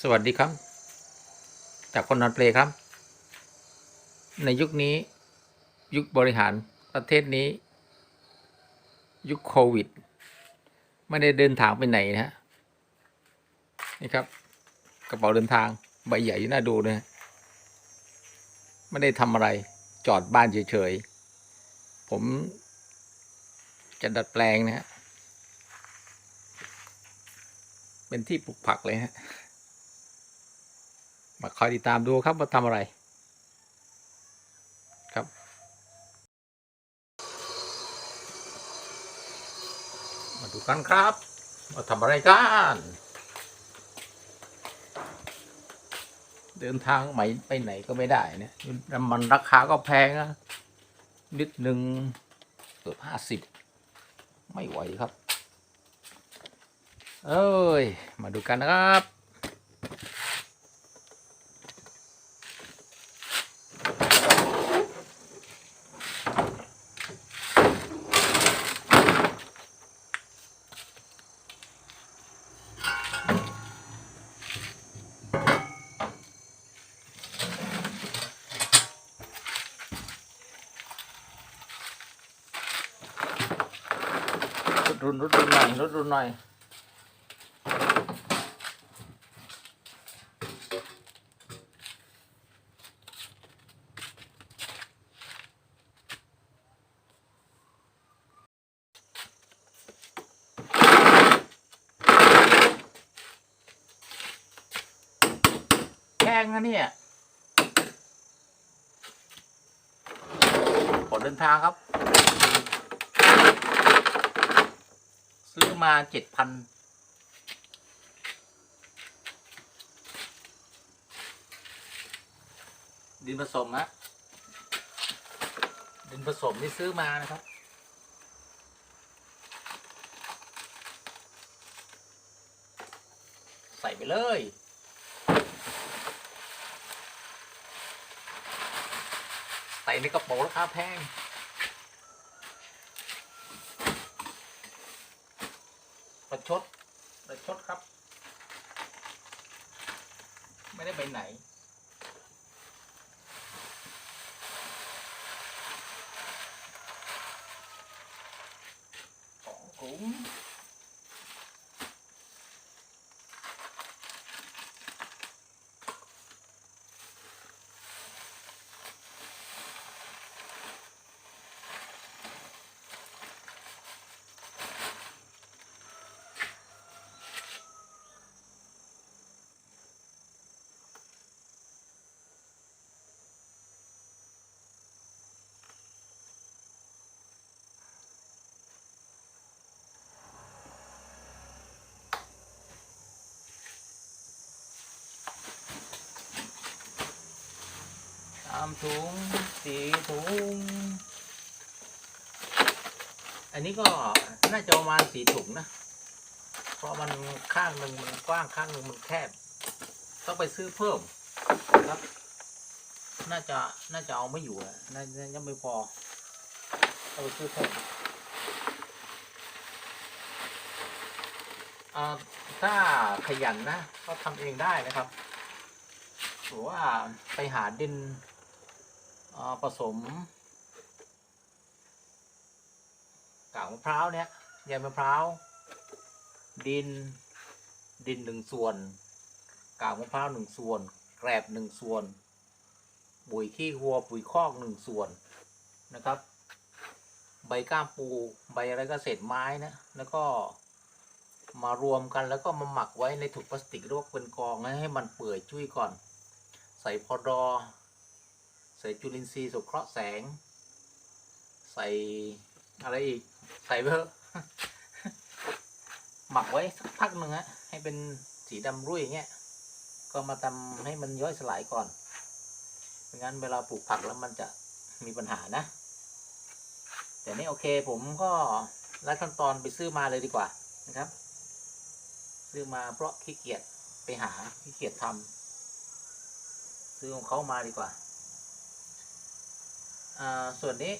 สวัสดีครับ จากคนนอนเปลครับ ในยุคนี้ยุคบริหารประเทศนี้ ยุคโควิด ไม่ได้เดินทางไปไหนนะฮะนี่ครับ กระเป๋าเดินทางใบใหญ่น่าดูนะฮะไม่ได้ทำอะไรจอดบ้านเฉยๆ ผมจะดัดแปลงนะฮะเป็นที่ปลูกผักเลยฮะ มาคอยติดตามดูครับว่าทำอะไรครับ มาดูกันครับว่าทำอะไรกันเดินทางไหมไปไหนก็ไม่ได้เนี่ยน้ำมันราคาก็แพงนะนิดหนึ่งเกือบห้าสิบไม่ไหวครับ เอ้ย มาดูกันนะครับ รถรุนรุนหน่อยรถรุนหน่อยแพงนะเนี่ยขอเดินทางครับ ซื้อมาเจ็ดพันดินผสมนะดินผสมที่ซื้อมานะครับ ใส่ไปเลยใส่ในกระเป๋าราคาแพง ประชดประชดครับ ไม่ได้ไปไหน ของถุง ถุงสี่ถุง อันนี้ก็น่าจะประมาณสี่ถุงนะ เพราะมันข้างหนึ่งมันกว้างข้างหนึ่งมันแคบ ต้องไปซื้อเพิ่มครับ น่าจะน่าจะเอาไม่อยู่อะน่าจะยังไม่พอต้องไปซื้อเพิ่มถ้าขยันนะก็ทำเองได้นะครับ หรือว่าไปหาดิน ผสมกากมะพร้าวเนี่ยใยมะพร้าว ดิน ดินหนึ่งส่วน กากมะพร้าวหนึ่งส่วน แกลบหนึ่งส่วน ปุ๋ยขี้วัวปุ๋ยคอกหนึ่งส่วนนะครับ ใบก้ามปูใบอะไรก็เศษไม้นะแล้วก็มารวมกันแล้วก็มาหมักไว้ในถุงพลาสติกหรือว่าเป็นกองให้มันเปื่อยจุ้ยก่อน ใส่พอดอ ใส่จุลินทรีย์สงเคราะห์แสง ใส่อะไรอีก ใส่เถอะหมักไว้สักพักหนึ่งฮะให้เป็นสีดำรุ่ยอย่างเงี้ยก็มาทำให้มันย่อยสลายก่อนไม่งั้นเวลาปลูกผักแล้วมันจะมีปัญหานะ แต่นี่โอเคผมก็ลัดขั้นตอนไปซื้อมาเลยดีกว่านะครับ ซื้อมาเพราะขี้เกียจไปหาขี้เกียจทำซื้อของเขามาดีกว่า ส่วนนี้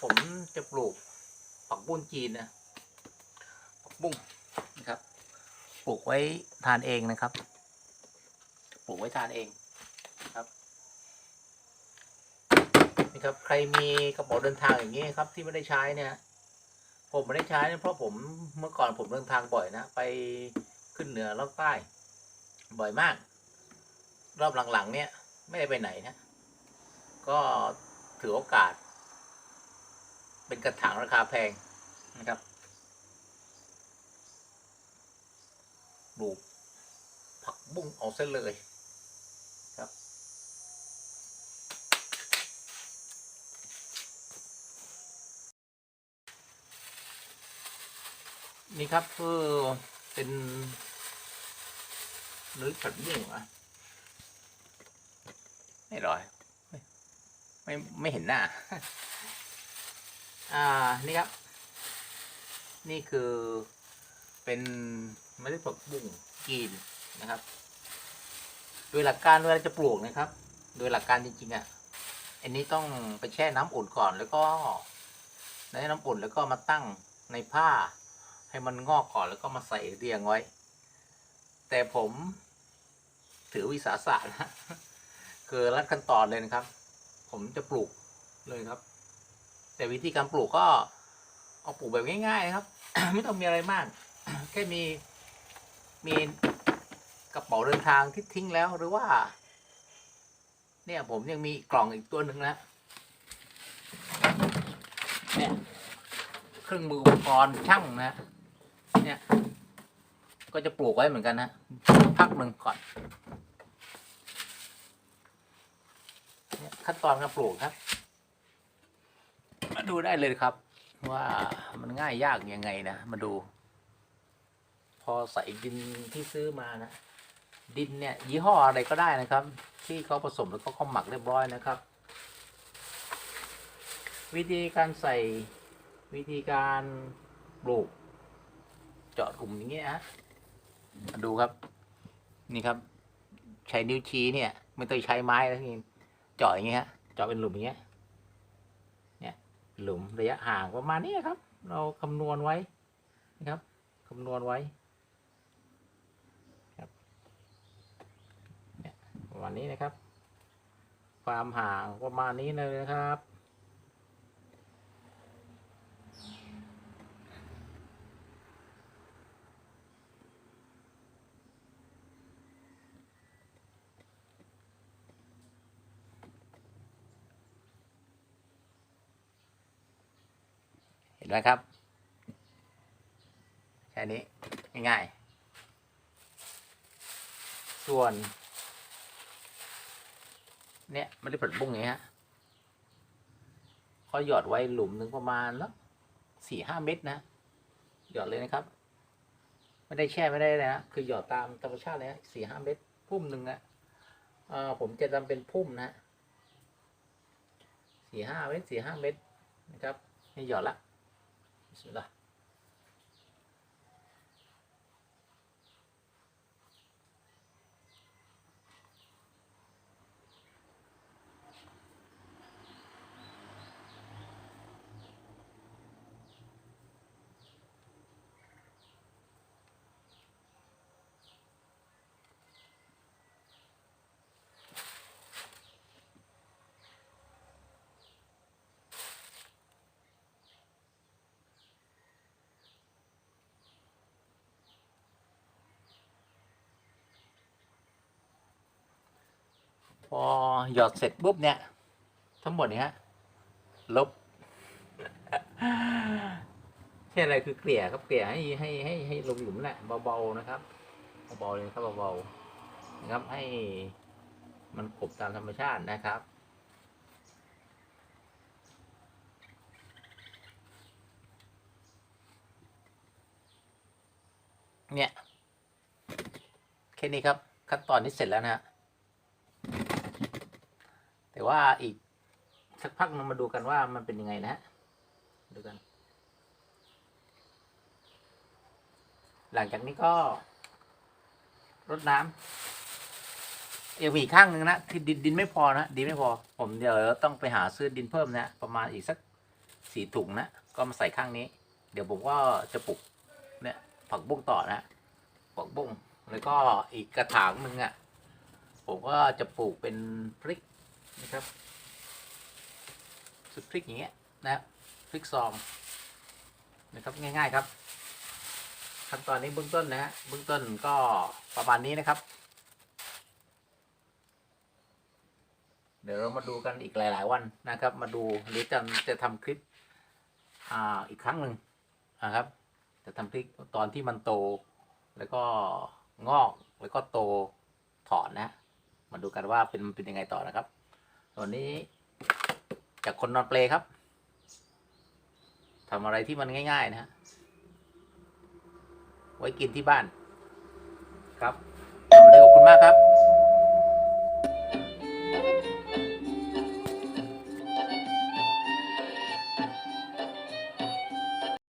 ผมจะปลูกผักบุ้งจีนนะผักบุ้งนะครับ ปลูกไว้ทานเองนะครับ ปลูกไว้ทานเองครับนี่ครับ ใครมีกระเป๋าเดินทางอย่างนี้ครับที่ไม่ได้ใช้เนี่ย ผมไม่ได้ใช้เนี่ยเพราะผมเมื่อก่อนผมเดินทางบ่อยนะ ไปขึ้นเหนือล่องใต้ บ่อยมาก รอบหลังๆเนี่ย ไม่ได้ไปไหนนะ ก็ถือโอกาส เป็นกระถางราคาแพงนะครับปลูกผักบุ้งเอาเส้นเลยครับ นี่ครับคือเป็นนื้อผัดบุ้งอะ ไม่รอยไม่ไม่ไม่เห็นหน้า อ่า นี่ครับ นี่คือเป็นเมล็ดผักบุ้งกีนนะครับ โดยหลักการเวลาจะปลูกนะครับ โดยหลักการจริงๆอะ อันนี้ต้องไปแช่น้ำอุ่นก่อนแล้วก็ในน้ำอุ่นแล้วก็มาตั้งในผ้า ให้มันงอกก่อนแล้วก็มาใส่เรียงไว้ แต่ผมถือวิสาสะนะ คือรัดขั้นตอนเลยนะครับ ผมจะปลูกเลยครับ แต่วิธีการปลูกก็เอาปลูกแบบง่าย ๆ นะครับ ไม่ต้องมีอะไรมาก แค่มีมีกระเป๋าเดินทางที่ทิ้งแล้วหรือว่า เนี่ยผมยังมีกล่องอีกตัวหนึ่งนะเนี่ยเครื่องมืออุปกรณ์ช่างนะเนี่ย ก็จะปลูกไว้เหมือนกันนะพักหนึ่งก่อนเนี่ย ขั้นตอนการปลูกครับ มาดูได้เลยครับ ว่ามันง่ายยากยังไงนะมาดู พอใส่ดินที่ซื้อมานะดินเนี่ย ยี่ห้ออะไรก็ได้นะครับ ที่เขาผสมแล้วก็เขาหมักเรียบร้อยนะครับ วิธีการใส่วิธีการปลูก เจาะกลุ่มอย่างเงี้ยฮะมาดูครับ นี่ครับ ใช้นิ้วชี้เนี่ย ไม่ต้องใช้ไม้แล้วนี่ เจาะอย่างเงี้ยเจาะเป็นหลุมอย่างเงี้ยเนี่ยหลุมระยะห่างประมาณนี้ครับ เราคำนวณไว้นะครับคำนวณไว้ประมาณนี้นะครับ ความห่างประมาณนี้เลยนะครับ ห็นไหมครับแค่นี้ง่ายๆ ส่วน เนี่ยไม่ได้ผัดบุ้งอย่างเงี้ฮะเขาหยอดไว้หลุมหนึ่งประมาณแล้วสี่ห้าเม็ดนะ หยอดเลยนะครับ ไม่ได้แช่ไม่ได้เลยนะคือหยอดตามธรรมชาติเลยฮะสี่ห้าเม็ดพุ่มหนึ่งนะอ่อผมจะทำเป็นพุ่มนะสี่ห้าเม็ดสี่ห้าเม็ดนะครับนี่หยอดละ บิสมิล พอหยอดเสร็จปุ๊บเนี่ย ทั้งหมดเนี่ยลบแค่อะไรคือเกลี่ยครับเกลี่ยให้ให้ให้ให้ลงหลุมแหละเบาๆนะครับเบาๆเลยครับเบาๆนะครับให้มันกบตามธรรมชาตินะครับเนี่ยแค่นี้ครับ ขั้นตอนนี้เสร็จแล้วนะฮะ ว่าอีกสักพักนึงมาดูกันว่ามันเป็นยังไงนะฮะดูกัน หลังจากนี้ก็รดน้ำยังมีอีกข้างหนึ่งนะที่ดินดินไม่พอนะดินไม่พอ ผมเดี๋ยวต้องไปหาซื้อดินเพิ่มนะประมาณอีกสักสี่ถุงนะก็มาใส่ข้างนี้ เดี๋ยวผมก็จะปลูกเนี่ยผักบุ้งต่อนะผักบุ้งแล้วก็อีกกระถางหนึ่งอะผมก็จะปลูกเป็นพริก นะครับสุดพริกอย่างเงี้ยนะครับพริกซองนะครับง่าย ๆครับขั้นตอนนี้เบื้องต้นนะฮะเบื้องต้นก็ประมาณนี้นะครับ เดี๋ยวเรามาดูกันอีกหลาย ๆ วันนะครับ มาดูหรือจะจะทำคลิปอ่าอีกครั้งหนึ่งนะครับ จะทำคลิปตอนที่มันโต แล้วก็งอกแล้วก็โตถอนนะ มาดูกันว่าเป็นเป็นยังไงต่อนะครับ ตอนนี้จากคนนอนเปลครับทำอะไรที่มันง่าย ๆ นะฮะ ไว้กินที่บ้าน ครับวันนี้ขอบคุณมากครับ